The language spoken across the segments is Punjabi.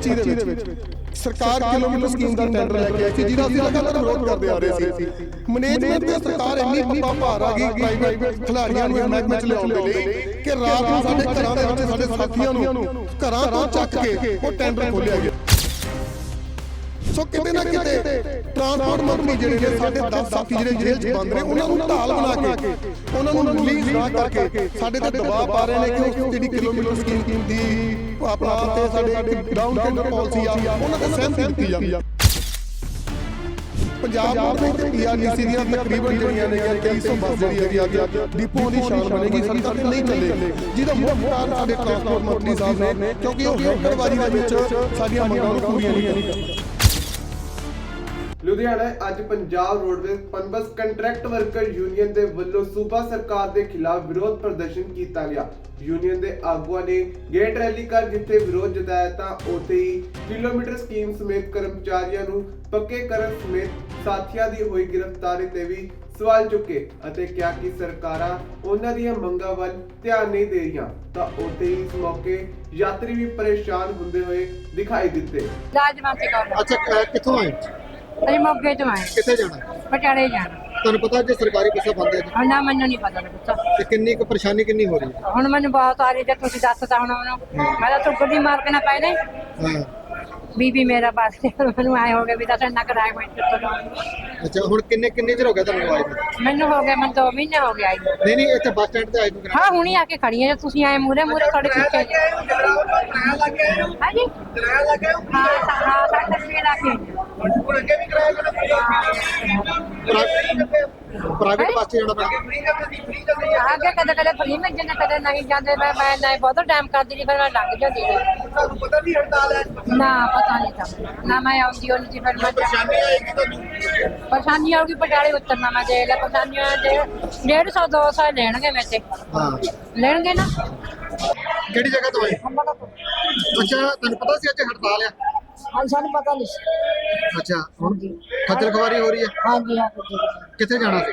2025 ਦੇ ਵਿੱਚ। ਸਰਕਾਰ ਕਿਲੋਮੀਟਰ ਸਕੀਮ ਦਾ ਟੈਂਡਰ ਲੈ ਕੇ ਆਈ ਸੀ ਜਿਹਦਾ ਅਸੀਂ ਲਗਾਤਾਰ ਵਿਰੋਧ ਕਰਦੇ ਆ ਰਹੇ ਸੀ। ਮੈਨੇਜਮੈਂਟ ਤੇ ਸਰਕਾਰ ਇੰਨੀ ਪੱਪਾ ਭਾਰ ਆ ਗਈ ਪ੍ਰਾਈਵੇਟ ਖਿਡਾਰੀਆਂ ਨੂੰ ਮਹਿਕਮੇ 'ਚ ਲਿਆਉਣ ਦੇ ਲਈ ਕਿ ਰਾਤ ਨੂੰ ਸਾਡੇ ਘਰਾਂ ਦੇ ਵਿੱਚ ਸਾਡੇ ਸਾਥੀਆਂ ਨੂੰ ਘਰਾਂ ਤੋਂ ਚੱਕ ਕੇ ਉਹ ਟੈਂਡਰ ਖੋਲਿਆ ਗਿਆ। ਸੋ ਕਿਤੇ ਨਾ ਕਿਤੇ ਟਰਾਂਸਪੋਰਟ ਮੰਤਰੀ ਜਿਹੜੇ ਨੇ, ਸਾਡੇ 10 ਸਾਥੀ ਜਿਹੜੇ ਜੇਲ੍ਹ 'ਚ ਬੰਦ ਨੇ, ਉਹਨਾਂ ਨੂੰ ਢਾਲ ਬਣਾ ਕੇ, ਉਹਨਾਂ ਨੂੰ ਰਿਲੀਜ਼ ਨਾ ਕਰਕੇ ਸਾਡੇ ਤੇ ਦਬਾਅ ਪਾ ਰਹੇ ਨੇ ਕਿ ਉਹ ਜਿਹੜੀ ਕਿਲੋਮੀਟਰ ਸਕੀਮ ਦੀ ਆਪਣਾ ਤੇ ਸਾਡੇ ਡਾਊਨ ਟੈਂਡਰ ਪਾਲਿਸੀ ਆ, ਉਹਨਾਂ ਤੇ ਸਹਿਮਤੀ ਦਿੱਤੀ ਜਾਵੇ। ਪੰਜਾਬ ਬੋਰਡ ਤੇ ਪੀਆਰਡੀਸੀ ਦੀਆਂ ਤਕਰੀਬਨ ਜਿਹੜੀਆਂ ਨੇ 2300 ਬੱਸ ਜਿਹੜੀ ਹੈਗੀ ਅੱਜ ਡਿਪੋ ਦੀ ਸ਼ਾਨ ਬਣੇਗੀ ਸੜਕਾਂ ਤੇ ਨਹੀਂ ਚੱਲੇ ਜਿਹਦਾ ਮੁੱਖ ਕਾਰਨ ਸਾਡੇ ਟਰਾਂਸਪੋਰਟ ਮੰਤਰੀ ਸਾਹਿਬ ਨੇ, ਕਿਉਂਕਿ ਉਹ ਹੈਂਕਰਬਾਜ਼ੀ ਦੇ ਵਿੱਚ ਸਾਡੀਆਂ ਮੰਗਾਂ ਨੂੰ ਪੂਰੀਆਂ ਨਹੀਂ ਕਰਦੇ ਲੁਧਿਆਣਾ ਅੱਜ Punjab roadways Punbus contract worker union ਦੇ ਵੱਲੋਂ ਸੂਬਾ ਸਰਕਾਰ ਦੇ ਖਿਲਾਫ ਵਿਰੋਧ ਪ੍ਰਦਰਸ਼ਨ ਕੀਤਾ ਗਿਆ। ਯੂਨੀਅਨ ਦੇ ਆਗੂਆਂ ਨੇ ਗੇਟ ਰੈਲੀ ਕਰ ਜਿੱਥੇ ਵਿਰੋਧ ਜਤਾਇਆ ਤਾਂ ਉੱਥੇ ਹੀ ਕਿਲੋਮੀਟਰ ਸਕੀਮ ਸਮੇਤ ਕਰਮਚਾਰੀਆਂ ਨੂੰ ਪੱਕੇ ਕਰਨ ਸਮੇਤ ਸਾਥੀਆਂ ਦੀ ਹੋਈ ਗ੍ਰਿਫਤਾਰੀ ਤੇ ਵੀ ਸਵਾਲ ਚੁੱਕੇ ਅਤੇ ਕਿਹਾ ਕਿ ਸਰਕਾਰਾਂ ਉਹਨਾਂ ਦੀਆਂ ਮੰਗਾਂ ਵੱਲ ਧਿਆਨ ਨਹੀਂ ਦੇ ਰਹੀਆਂ ਤਾਂ ਉੱਥੇ ਹੀ ਇਸ ਮੌਕੇ ਯਾਤਰੀ ਵੀ ਪਰੇਸ਼ਾਨ ਹੁੰਦੇ ਹੋਏ ਦਿਖਾਈ ਦਿੱਤੇ। ਕੌਰ ਅੱਛਾ ਕਿੱਥੋਂ ਆਏ? ਅਸੀਂ ਮੋਗੇ ਤੋਂ ਆਏ ਕਿੱਥੇ ਜਾਣਾ? ਪਟਿਆਲੇ ਜਾਣਾ। ਤੁਹਾਨੂੰ ਪਤਾ ਜੇ ਸਰਕਾਰੀ ਬੱਸਾਂ ਬੰਦ ਹੈ ਜੀ? ਹੁਣ ਨਾ ਮੈਨੂੰ ਨਹੀਂ ਪਤਾ ਲੱਗਾ ਤੇ ਕਿੰਨੀ ਕੁ ਪਰੇਸ਼ਾਨੀ ਕਿੰਨੀ ਹੋ ਰਹੀ ਹੈ? ਹੁਣ ਮੈਨੂੰ ਬਹੁਤ ਆ ਰਹੀ ਜੇ ਤੁਸੀਂ ਦੱਸਤਾ ਹੁਣ ਮੈਂ ਤਾਂ ਧੁੱਪ ਦੀ ਮਾਰ ਕੇ ਨਾ ਪੈ ਨੇ ਹਾਂ। ਬੀਬੀ ਮੇਰਾ ਪਾਸ ਮੈਨੂੰ ਆਏ ਹੋ ਗਏ ਵੀ ਦੱਸ ਇੰਨਾ ਕਿਰਾਇਆ ਕੋਈ ਚੁੱਕੋ ਅੱਛਾ ਹੁਣ ਕਿੰਨੇ ਕਿੰਨੇ ਚਿਰ ਹੋ ਗਿਆ ਤੁਹਾਨੂੰ ਆਏ ਨੂੰ? ਮੈਨੂੰ ਹੋ ਗਿਆ ਮੈਨੂੰ 2 ਮਹੀਨੇ ਹੋ ਗਏ ਆਈ ਨੂੰ। ਨਹੀਂ ਨਹੀਂ ਇੱਥੇ ਬੱਸ ਸਟੈਂਡ ਤੇ ਆਏ ਨੂੰ ਹਾਂ ਹੁਣੀ ਆ ਕੇ ਖੜੀ ਆ ਜੇ ਤੁਸੀਂ ਆਏ ਮੂਰੇ ਮੂਰੇ ਤੁਹਾਡੇ ਪਿੱਛੇ। ਹਾਂਜੀ? ਹਾਂ ਸਾ- ਹਾਂ ਸਾਡੇ ਰੁਪਏ ਲਾ ਕੇ। ਪ੍ਰਾਈਵੇਟ ਬੱਸ 'ਚ ਜਾਣਾ ਪੈਂਦਾ ਆਗੇ ਕਦੇ ਕਦੇ ਫਰੀ ਮਿਲ ਜਾਂਦੇ ਕਦੇ ਨਹੀਂ ਜਾਂਦੇ ਮੈਂ ਮੈਂ ਨਹੀਂ ਬਹੁਤ ਟਾਈਮ ਕਰਦੀ ਸੀ ਫਿਰ ਮੈਂ ਲੰਘ ਜਾਂਦੀ ਸੀ। ਤੁਹਾਨੂੰ ਪਤਾ ਨਹੀਂ ਹੜਤਾਲ ਹੈ? ਨਾ ਪਤਾ ਨਹੀਂ ਤਾਂ। ਨਾ ਮੈਂ ਆਉਂਦੀ ਹੋਣੀ ਸੀ ਫਿਰ ਮੈਂ ਪਰੇਸ਼ਾਨੀ ਆਏਗੀ ਤੁਹਾਨੂੰ? ਪਰੇਸ਼ਾਨੀ ਆਉਗੀ ਪਟਿਆਲੇ ਉਤਰਨਾ ਮੈਂ ਦੇ ਲੈ ਪਰੇਸ਼ਾਨੀਆਂ ਦੇ 150 200 ਲੈਣਗੇ ਮੇਰੇ ਤੇ। ਹਾਂ। ਲੈਣਗੇ ਨਾ? ਕਿਹੜੀ ਜਗ੍ਹਾ ਤੋਂ ਆਏ? ਅੱਛਾ ਤੁਹਾਨੂੰ ਪਤਾ ਸੀ ਅੱਜ ਹੜਤਾਲ ਆ? ਹਾਂ ਸਾਨੂੰ ਪਤਾ ਨਹੀਂ ਸੀ। ਅੱਛਾ ਹੁਣ ਖੱਜਲ ਖਵਾਰੀ ਹੋ ਰਹੀ ਹੈ? ਹਾਂਜੀ ਹਾਂ ਕਿੱਥੇ ਜਾਣਾ ਸੀ?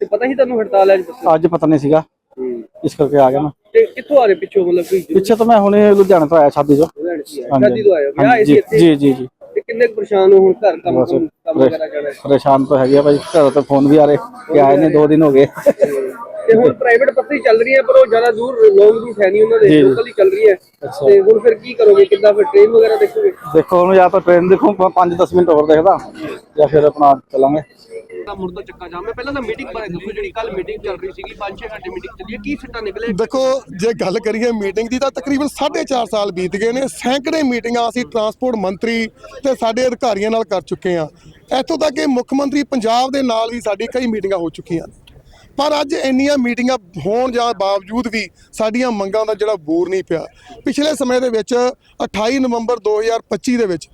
ਜੀ ਹੋ ਜੀ ਤੇ ਪਤਾ ਹੀ ਤੁਹਾਨੂੰ ਹੜਤਾਲ ਹੈ ਅੱਜ ਬੱਸ ਅੱਜ ਪਤਾ ਨਹੀਂ ਸੀਗਾ। ਇਸ ਕਰਕੇ ਆ ਗਿਆ ਮੈਂ। ਤੇ ਕਿੱਥੋਂ ਆ ਰਹੇ ਪਿੱਛੋਂ ਮਤਲਬ ਕਿ ਪਿੱਛੇ ਤੋਂ ਮੈਂ ਹੁਣੇ ਲੁਧਿਆਣੇ ਤੋਂ ਆਇਆ ਸ਼ਾਦੀ ਤੋਂ ਲੁਧਿਆਣੇ ਤੋਂ ਆਏ ਸ਼ਾਦੀ ਤੋਂ ਆਏ ਹੋ। ਵਿਆਹ ਹਾਂਜੀ, ਸੀ ਇੱਥੇ? ਜੀ ਜੀ ਜੀ। ਤੇ ਕਿੰਨੇ ਕੁ ਪਰੇਸ਼ਾਨ ਹੋ ਹੁਣ ਘਰ ਕੰਮ ਬਸ ਕੰਮ ਕੰਮ ਵਗੈਰਾ ਜਾਣਾ? ਹੈ। ਪਰੇਸ਼ਾਨ ਤਾਂ ਹੈਗੇ ਆ ਭਾਈ ਘਰੋਂ ਤੋਂ ਫੋਨ ਵੀ ਆ ਰਹੇ ਕਿ ਆਏ ਨੇ ਦੋ ਦਿਨ ਹੋ ਗਏ। ਤੇ ਹੁਣ ਪ੍ਰਾਈਵੇਟ ਬੱਸਾਂ ਹੀ ਚੱਲ ਰਹੀਆਂ ਪਰ ਉਹ ਜ਼ਿਆਦਾ ਦੂਰ ਲੌਂਗ ਰੂਟ ਹੈ ਨਹੀਂ ਉਹਨਾਂ ਦੇ ਜੀ, ਜੀ। ਲੋਕਲ ਹੀ ਚੱਲ ਰਹੀ ਹੈ ਤੇ ਹੁਣ ਫਿਰ ਕੀ ਕਰੋਗੇ? ਕਿੱਦਾਂ ਫਿਰ ਟ੍ਰੇਨ ਵਗੈਰਾ ਦੇਖੋਗੇ? ਦੇਖੋ ਹੁਣ ਜਾਂ ਤਾਂ ਟ੍ਰੇਨ ਦੇਖੋ 5-10 ਮਿੰਟ ਹੋਰ ਦੇਖਦਾ ਜਾਂ ਫਿਰ ਆਪਣਾ ਚਲਾਂਗੇ। ਤਾਂ ਮੁਰਦਾ ਚੱਕਾ ਜਾਮ ਮੈਂ ਪਹਿਲਾਂ ਤਾਂ ਮੀਟਿੰਗ ਬਾਰੇ ਦੱਸੋ, ਜਿਹੜੀ ਕੱਲ ਮੀਟਿੰਗ ਚੱਲ ਰਹੀ ਸੀਗੀ 5-6 ਘੰਟੇ ਮੀਟਿੰਗ ਚੱਲੀ ਹੈ। ਕੀ ਸਿੱਟਾ ਨਿਕਲੇ ਦੇਖੋ, ਜੇ ਗੱਲ ਕਰੀਏ ਮੀਟਿੰਗ ਦੀ, ਤਾਂ ਤਕਰੀਬਨ 4.5 ਸਾਲ ਬੀਤ ਗਏ ਨੇ। ਸੈਂਕੜੇ ਮੀਟਿੰਗਾਂ ਅਸੀਂ ਟਰਾਂਸਪੋਰਟ ਮੰਤਰੀ ਤੇ ਸਾਡੇ ਅਧਿਕਾਰੀਆਂ ਨਾਲ ਕਰ ਚੁੱਕੇ ਹਾਂ। ਇੱਥੋਂ ਤੱਕ ਕਿ ਮੁੱਖ ਮੰਤਰੀ ਪੰਜਾਬ ਦੇ ਨਾਲ ਵੀ ਸਾਡੀ ਕਈ ਮੀਟਿੰਗਾਂ ਹੋ ਚੁੱਕੀਆਂ ਪਰ ਅੱਜ ਇੰਨੀਆਂ ਮੀਟਿੰਗਾਂ ਹੋਣ ਜਾਂ ਬਾਵਜੂਦ ਵੀ ਸਾਡੀਆਂ ਮੰਗਾਂ ਦਾ ਜਿਹੜਾ ਬੂਰ ਨਹੀਂ ਪਿਆ। ਪਿਛਲੇ ਸਮੇਂ ਦੇ ਵਿੱਚ 28 ਨਵੰਬਰ 2025 ਦੇ ਵਿੱਚ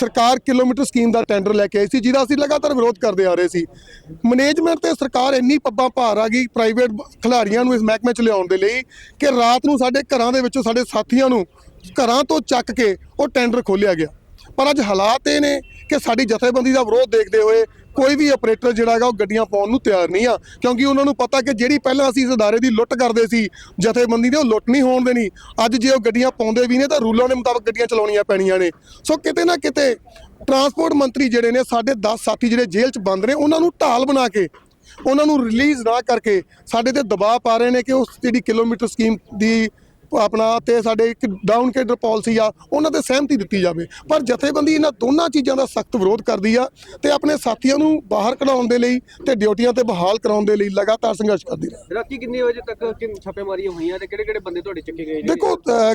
ਸਰਕਾਰ ਕਿਲੋਮੀਟਰ ਸਕੀਮ ਦਾ ਟੈਂਡਰ ਲੈ ਕੇ ਆਈ ਸੀ, ਜਿਹਦਾ ਅਸੀਂ ਲਗਾਤਾਰ ਵਿਰੋਧ ਕਰਦੇ ਆ ਰਹੇ ਸੀ। ਮੈਨੇਜਮੈਂਟ ਤੇ ਸਰਕਾਰ ਇੰਨੀ ਪੱਬਾਂ ਭਾਰ ਆ ਗਈ ਪ੍ਰਾਈਵੇਟ ਖਿਡਾਰੀਆਂ ਨੂੰ ਇਸ ਮਹਿਕਮੇ 'ਚ ਲਿਆਉਣ ਦੇ ਲਈ ਕਿ ਰਾਤ ਨੂੰ ਸਾਡੇ ਘਰਾਂ ਦੇ ਵਿੱਚੋਂ ਸਾਡੇ ਸਾਥੀਆਂ ਨੂੰ ਘਰਾਂ ਤੋਂ ਚੱਕ ਕੇ ਉਹ ਟੈਂਡਰ ਖੋਲਿਆ ਗਿਆ। ਪਰ ਅੱਜ ਹਾਲਾਤ ਇਹ ਨੇ ਕਿ ਸਾਡੀ ਜਥੇਬੰਦੀ ਦਾ ਵਿਰੋਧ ਦੇਖਦੇ ਹੋਏ ਕੋਈ ਵੀ ਆਪਰੇਟਰ ਜਿਹੜਾ ਹੈਗਾ ਉਹ ਗੱਡੀਆਂ ਪਾਉਣ ਨੂੰ ਤਿਆਰ ਨਹੀਂ ਆ। ਕਿਉਂਕਿ ਉਹਨਾਂ ਨੂੰ ਪਤਾ ਕਿ ਜਿਹੜੀ ਪਹਿਲਾਂ ਅਸੀਂ ਇਸ ਅਦਾਰੇ ਦੀ ਲੁੱਟ ਕਰਦੇ ਸੀ, ਜਥੇਬੰਦੀ ਨੇ ਉਹ ਲੁੱਟ ਨਹੀਂ ਹੋਣ ਦੇਣੀ। ਅੱਜ ਜੇ ਉਹ ਗੱਡੀਆਂ ਪਾਉਂਦੇ ਵੀ ਨੇ ਤਾਂ ਰੂਲਾਂ ਦੇ ਮੁਤਾਬਕ ਗੱਡੀਆਂ ਚਲਾਉਣੀਆਂ ਪੈਣੀਆਂ ਨੇ। ਸੋ ਕਿਤੇ ਨਾ ਕਿਤੇ ਟਰਾਂਸਪੋਰਟ ਮੰਤਰੀ ਜਿਹੜੇ ਨੇ, ਸਾਡੇ 10 ਸਾਥੀ ਜਿਹੜੇ ਜੇਲ੍ਹ 'ਚ ਬੰਦ ਨੇ, ਉਹਨਾਂ ਨੂੰ ਢਾਲ ਬਣਾ ਕੇ, ਉਹਨਾਂ ਨੂੰ ਰਿਲੀਜ਼ ਨਾ ਕਰਕੇ ਸਾਡੇ ਤੇ ਦਬਾਅ ਪਾ ਰਹੇ ਨੇ ਕਿ ਉਸ ਜਿਹੜੀ ਕਿਲੋਮੀਟਰ ਸਕੀਮ ਦੀ ਆਪਣਾ ਤੇ ਸਾਡੇ ਇੱਕ ਡਾਊਨ ਕੇਡਰ ਪਾਲਿਸੀ ਆ ਉਹਨਾਂ ਤੇ ਸਹਿਮਤੀ ਦਿੱਤੀ ਜਾਵੇ। ਪਰ ਜਥੇਬੰਦੀ ਇਹਨਾਂ ਦੋਨਾਂ ਚੀਜ਼ਾਂ ਦਾ ਸਖਤ ਵਿਰੋਧ ਕਰਦੀ ਆ ਤੇ ਆਪਣੇ ਸਾਥੀਆਂ ਨੂੰ ਬਾਹਰ ਕਢਾਉਣ ਦੇ ਲਈ ਤੇ ਡਿਊਟੀਆਂ ਤੇ ਬਹਾਲ ਕਰਾਉਣ ਦੇ ਲਈ ਲਗਾਤਾਰ ਸੰਘਰਸ਼ ਕਰਦੀ ਰਹੀ। ਰਾਤੀ ਕਿੰਨੇ ਵਜੇ ਤੱਕ ਛਾਪੇਮਾਰੀਆਂ ਹੋਈਆਂ ਤੇ ਕਿਹੜੇ ਕਿਹੜੇ ਬੰਦੇ ਤੁਹਾਡੇ ਚੱਕੇ ਗਏ ਦੇਖੋ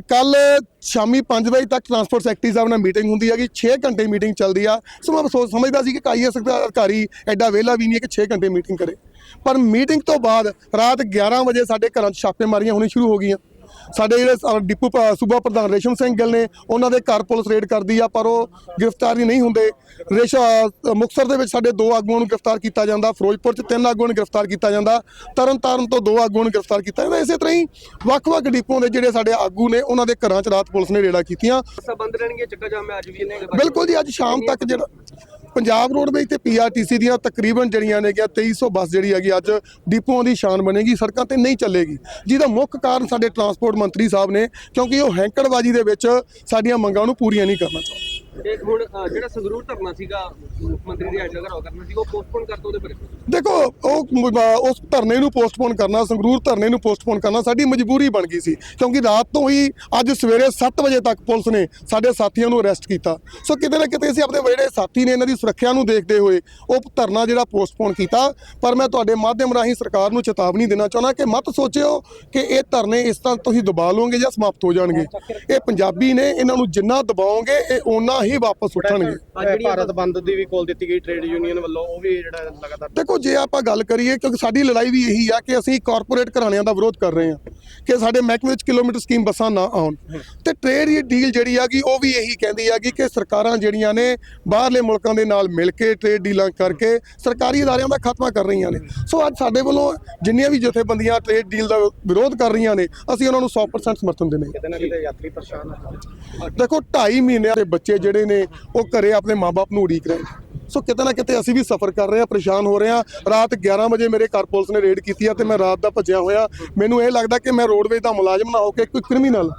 ਕੱਲ ਸ਼ਾਮੀ 5 ਵਜੇ ਤੱਕ ਟਰਾਂਸਪੋਰਟ ਸੈਕਟਰੀ ਸਾਹਿਬ ਨਾਲ ਮੀਟਿੰਗ ਹੁੰਦੀ ਹੈਗੀ 6 ਘੰਟੇ ਮੀਟਿੰਗ ਚੱਲਦੀ ਆ। ਸੋ ਮੈਂ ਸੋਚ ਸਮਝਦਾ ਸੀ ਕਿ ਆਈਐਸ ਅਧਿਕਾਰੀ ਐਡਾ ਵਿਹਲਾ ਵੀ ਨਹੀਂ ਹੈ ਕਿ 6 ਘੰਟੇ ਮੀਟਿੰਗ ਕਰੇ। ਪਰ ਮੀਟਿੰਗ ਤੋਂ ਬਾਅਦ ਰਾਤ 11 ਵਜੇ ਸਾਡੇ ਘਰਾਂ 'ਚ ਛਾਪੇਮਾਰੀਆਂ ਹੋਣੀ ਸ਼ੁਰੂ ਹੋ ਗਈਆਂ। ਸਾਡੇ ਜਿਹੜੇ ਡਿਪੂ ਸੂਬਾ ਪ੍ਰਧਾਨ ਰੇਸ਼ਮ ਸਿੰਘ ਗਿੱਲ ਨੇ ਉਹਨਾਂ ਦੇ ਘਰ ਪੁਲਿਸ ਰੇਡ ਕਰਦੀ ਆ ਪਰ ਉਹ ਗ੍ਰਿਫਤਾਰੀ ਨਹੀਂ ਹੁੰਦੇ। ਰੇਸ਼ਾ ਮੁਕਤਸਰ ਦੇ ਵਿੱਚ ਸਾਡੇ ਦੋ ਆਗੂਆਂ ਨੂੰ ਗ੍ਰਿਫਤਾਰ ਕੀਤਾ ਜਾਂਦਾ ਫਿਰੋਜ਼ਪੁਰ 'ਚ ਤਿੰਨ ਆਗੂਆਂ ਨੂੰ ਗ੍ਰਿਫਤਾਰ ਕੀਤਾ ਜਾਂਦਾ ਤਰਨਤਾਰਨ ਤੋਂ ਦੋ ਆਗੂਆਂ ਨੂੰ ਗ੍ਰਿਫਤਾਰ ਕੀਤਾ ਜਾਂਦਾ। ਇਸੇ ਤਰ੍ਹਾਂ ਹੀ ਵੱਖ-ਵੱਖ ਡਿਪੂਆਂ ਦੇ ਜਿਹੜੇ ਸਾਡੇ ਆਗੂ ਨੇ ਉਹਨਾਂ ਦੇ ਘਰਾਂ 'ਚ ਰਾਤ ਪੁਲਿਸ ਨੇ ਰੇਡਾਂ ਕੀਤੀਆਂ। ਰਹਿਣਗੇ ਚੱਕਾ ਜਾਮ ਅੱਜ ਵੀ ਬਿਲਕੁਲ ਜੀ ਅੱਜ ਸ਼ਾਮ ਤੱਕ ਜਿਹੜਾ ਪੰਜਾਬ ਰੋਡਵੇਜ਼ ਤੇ ਪੀਆਰਟੀਸੀ ਦੀਆਂ ਤਕਰੀਬਨ ਜਿਹੜੀਆਂ ਨੇਗੀਆਂ 2300 ਬੱਸ ਜਿਹੜੀ ਹੈਗੀ ਅੱਜ ਡਿਪੂਆਂ ਦੀ ਸ਼ਾਨ ਬਣੇਗੀ, ਸੜਕਾਂ ਤੇ ਨਹੀਂ ਚੱਲੇਗੀ। ਜਿਹਦਾ ਮੁੱਖ ਕਾਰਨ ਸਾਡੇ ਟਰਾਂਸਪੋਰਟ ਮੰਤਰੀ ਸਾਹਿਬ ਨੇ, ਕਿਉਂਕਿ ਉਹ ਹੈਂਕੜਬਾਜ਼ੀ ਦੇ ਵਿੱਚ ਸਾਡੀਆਂ ਮੰਗਾਂ ਨੂੰ ਪੂਰੀਆਂ ਨਹੀਂ ਕਰਨਾ ਚਾਹੁੰਦੇ। ਤੇ ਹੁਣ ਜਿਹੜਾ ਸੰਗਰੂਰ ਧਰਨਾ ਸੀਗਾ ਮੁੱਖ ਮੰਤਰੀ ਦੀ ਹਾਜ਼ਰ ਘਰਾਓ ਕਰਨਾ ਸੀ ਉਹ ਪੋਸਟਪੋਨ ਕਰਤਾ ਉਹਦੇ ਬਾਰੇ। ਦੇਖੋ ਉਹ ਉਸ ਧਰਨੇ ਨੂੰ ਪੋਸਟਪੋਨ ਕਰਨਾ ਸੰਗਰੂਰ ਧਰਨੇ ਨੂੰ ਪੋਸਟਪੋਨ ਕਰਨਾ ਸਾਡੀ ਮਜਬੂਰੀ ਬਣ ਗਈ ਸੀ। ਕਿਉਂਕਿ ਰਾਤ ਤੋਂ ਹੀ ਅੱਜ ਸਵੇਰੇ 7 ਵਜੇ ਤੱਕ ਪੁਲਿਸ ਨੇ ਸਾਡੇ ਸਾਥੀਆਂ ਨੂੰ ਅਰੈਸਟ ਕੀਤਾ। ਸੋ ਕਿਤੇ ਨਾ ਕਿਤੇ ਅਸੀਂ ਆਪਣੇ ਜਿਹੜੇ ਸਾਥੀ ਨੇ ਇਹਨਾਂ ਦੀ ਸੁਰੱਖਿਆ ਨੂੰ ਦੇਖਦੇ ਹੋਏ ਉਹ ਧਰਨਾ ਜਿਹੜਾ ਪੋਸਟਪੋਨ ਕੀਤਾ। ਪਰ ਮੈਂ ਤੁਹਾਡੇ ਮਾਧਿਅਮ ਰਾਹੀਂ ਸਰਕਾਰ ਨੂੰ ਚੇਤਾਵਨੀ ਦੇਣਾ ਚਾਹੁੰਦਾ ਕਿ ਮਤ ਸੋਚਿਓ ਕਿ ਇਹ ਧਰਨੇ ਇਸ ਤਰ੍ਹਾਂ ਤੁਸੀਂ ਦਬਾ ਲਓਗੇ ਜਾਂ ਸਮਾਪਤ ਹੋ ਜਾਣਗੇ। ਇਹ ਪੰਜਾਬੀ ਨੇ ਇਹਨਾਂ ਨੂੰ ਜਿੰਨਾ ਦਬਾਓਗੇ ਇਹ ਓਨਾ ਹੀ ਵਾਪਸ ਉੱਠਣਗੇ। ਭਾਰਤ ਬੰਦ ਦੀ ਵੀ ਕੋਲ ਦਿੱਤੀ ਗਈ ਟ੍ਰੇਡ ਯੂਨੀਅਨ ਵੱਲੋਂ ਉਹ ਵੀ ਜਿਹੜਾ ਲਗਾਤਾਰ ਦੇਖੋ ਜੇ ਆਪਾਂ ਗੱਲ ਕਰੀਏ ਕਿਉਂਕਿ ਸਾਡੀ ਲੜਾਈ ਵੀ ਇਹੀ ਆ ਕਿ ਅਸੀਂ ਕਾਰਪੋਰੇਟ ਘਰਾਣਿਆਂ ਦਾ ਵਿਰੋਧ ਕਰ ਰਹੇ ਹਾਂ ਕਿ ਸਾਡੇ ਮਹਿਕਮੇ ਵਿੱਚ ਕਿਲੋਮੀਟਰ ਸਕੀਮ ਬੱਸਾਂ ਨਾ ਆਉਣ। ਤੇ ਟ੍ਰੇਡ ਇਹ ਡੀਲ ਜਿਹੜੀ ਹੈਗੀ ਉਹ ਵੀ ਇਹੀ ਕਹਿੰਦੀ ਹੈਗੀ ਕਿ ਸਰਕਾਰਾਂ ਜਿਹੜੀਆਂ ਨੇ ਬਾਹਰਲੇ ਮੁਲਕਾਂ ਦੇ ਨਾਲ ਮਿਲ ਕੇ ਟ੍ਰੇਡ ਡੀਲਾਂ ਕਰਕੇ ਸਰਕਾਰੀ ਅਦਾਰਿਆਂ ਦਾ ਖਾਤਮਾ ਕਰ ਰਹੀਆਂ ਨੇ। ਸੋ ਅੱਜ ਸਾਡੇ ਵੱਲੋਂ ਜਿੰਨੀਆਂ ਵੀ ਜਥੇਬੰਦੀਆਂ ਟ੍ਰੇਡ ਡੀਲ ਦਾ ਵਿਰੋਧ ਕਰ ਰਹੀਆਂ ਨੇ ਅਸੀਂ ਉਹਨਾਂ ਨੂੰ 100% ਸਮਰਥਨ ਦਿੰਦੇ ਹਾਂ। ਕਿਤੇ ਨਾ ਕਿਤੇ ਯਾਤਰੀ ਪਰੇਸ਼ਾਨ ਹੈ ਦੇਖੋ 2.5 ਮਹੀਨਿਆਂ ਦੇ ਬੱਚੇ ਜਿਹੜੇ ਨੇ, ਉਹ ਘਰੇ ਆਪਣੇ ਮਾਪੇ ਨੂੰ ਉਡੀਕ ਰਹੇ। ਨੇ। ਸੋ ਕਿਤੇ ਨਾ ਕਿਤੇ ਅਸੀਂ ਵੀ ਸਫਰ ਕਰ ਰਹੇ ਹਾਂ, ਪਰੇਸ਼ਾਨ ਹੋ ਰਹੇ ਹਾਂ। ਰਾਤ 11 ਵਜੇ ਮੇਰੇ ਘਰ ਪੁਲਿਸ ਨੇ ਰੇਡ ਕੀਤੀ ਆ ਤੇ ਮੈਂ ਰਾਤ ਦਾ ਭੱਜਿਆ ਹੋਇਆ। ਮੈਨੂੰ ਇਹ ਲੱਗਦਾ ਕਿ ਮੈਂ ਰੋਡਵੇਜ਼ ਦਾ ਮੁਲਾਜ਼ਮ ਨਾ ਹੋ ਕੇ ਕੋਈ ਕ੍ਰਿਮੀਨਲ।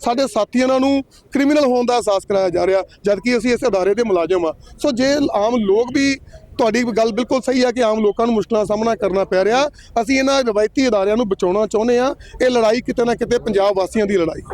ਸਾਡੇ ਸਾਥੀਆਂ ਨੂੰ ਕ੍ਰਿਮੀਨਲ ਹੋਣ ਦਾ ਅਹਿਸਾਸ ਕਰਾਇਆ ਜਾ ਰਿਹਾ, ਜਦਕਿ ਅਸੀਂ ਇਸ ਅਦਾਰੇ ਦੇ ਮੁਲਾਜ਼ਮ ਆ ਸੋ ਜੇ ਆਮ ਲੋਕ ਵੀ ਤੁਹਾਡੀ ਗੱਲ ਬਿਲਕੁਲ ਸਹੀ ਹੈ ਕਿ ਆਮ ਲੋਕਾਂ ਨੂੰ ਮੁਸ਼ਕਲਾਂ ਦਾ ਸਾਹਮਣਾ ਕਰਨਾ ਪੈ ਰਿਹਾ, ਅਸੀਂ ਇਹਨਾਂ ਰਵਾਇਤੀ ਅਦਾਰਿਆਂ ਨੂੰ ਬਚਾਉਣਾ ਚਾਹੁੰਦੇ ਆ ਇਹ ਲੜਾਈ ਕਿਤੇ ਨਾ ਕਿਤੇ ਪੰਜਾਬ ਵਾਸੀਆਂ ਦੀ ਲੜਾਈ ਹੈ।